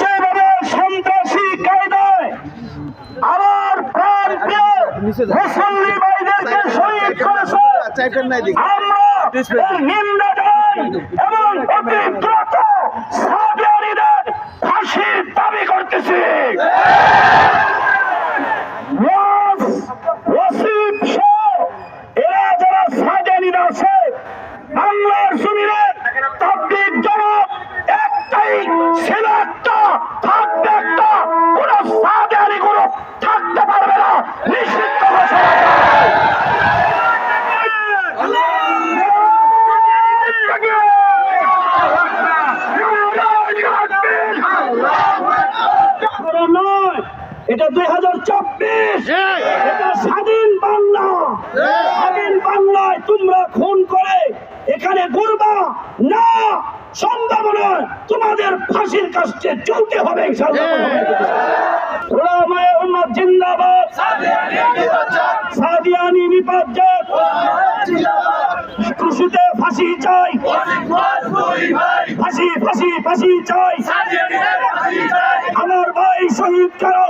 যেভাবে সন্ত্রাসী কায়দায় আমার প্রাণ মুসল্লি ভাইদেরকে শহীদ করেছে আমরা নিন্দা এবং ছিল একটা থাকবে একটা কোন সাদিয়ানি গ্রুপ থাকতে পারবে না। নিষিদ্ধ ঘোষণা এটা দুই হাজার চব্বিশ। এটা স্বাধীন বাংলা। স্বাধীন বাংলায় তোমরা খুন সন্ধ্যা মনে তোমাদের ফাঁসির কাছে চলতে হবে হ্যাঁ। জিন্দাবাদ। সাদিয়ানি বিপজ্জক খুশিতে ফাঁসি চাই। ফাঁসি ফাঁসি ফাঁসি চাই। আমার ভাই শহীদ করো।